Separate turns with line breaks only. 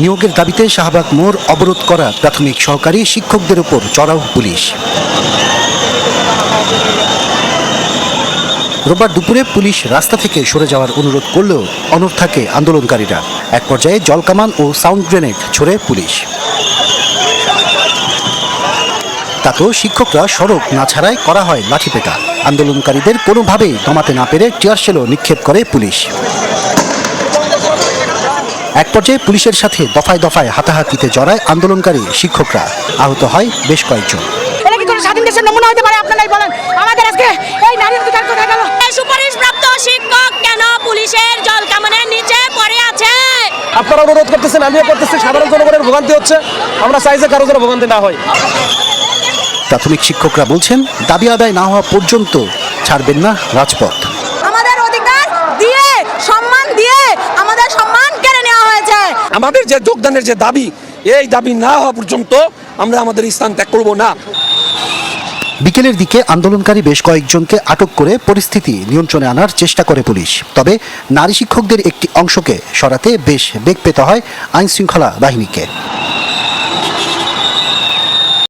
নিয়োগের দাবিতে শাহবাগ মোড় অবরোধ করা প্রাথমিক সহকারী শিক্ষকদের উপর চড়াও পুলিশ। রোববার দুপুরে পুলিশ রাস্তা থেকে সরে যাওয়ার অনুরোধ করলেও অনড় থাকে আন্দোলনকারীরা। এক পর্যায়ে জলকামান ও সাউন্ড গ্রেনেড ছোড়ে পুলিশ। তাতেও শিক্ষকরা সড়ক না ছাড়াই করা হয় লাঠিপেটা। আন্দোলনকারীদের কোনোভাবেই দমাতে না পেরে টিয়ার টিয়ারশেলও নিক্ষেপ করে পুলিশ। এক পর্যায়ে পুলিশের সাথে দফায় দফায় হাতাহাতিতে জড়ায় আন্দোলনকারী শিক্ষকরা আহত হয় বেশ কয়েকজন।
এটা কি স্বাধীন দেশের নমুনা হতে পারে? আপনারাই বলেন। আমাদের আজকে এই নারী অধিকার কোথায় গেল?
সুপারিশপ্রাপ্ত শিক্ষক কেন পুলিশের জল কামানের নিচে পড়ে আছে?
আপনারা অনুরোধ করতেছেন আমিও করতেছি। সাধারণ জনগণের ভোগান্তি হচ্ছে। আমরা চাই যে কারও যেন ভোগান্তি না হয়।
প্রাথমিক শিক্ষকরা বলছেন দাবি আদায় না হওয়া পর্যন্ত ছাড়বেন না রাজপথ।
আমাদের
যে যোগদানের যে দাবি, এই দাবি না হওয়া পর্যন্ত আমরা আমাদের স্থান ত্যাগ করব না।
বিকেলের দিকে আন্দোলনকারী বেশ কয়েকজনকে আটক করে পরিস্থিতি নিয়ন্ত্রণে আনার চেষ্টা করে পুলিশ। তবে নারী শিক্ষকদের একটি অংশকে সরাতে বেশ বেগ পেতে হয় আইনশৃঙ্খলা বাহিনীকে।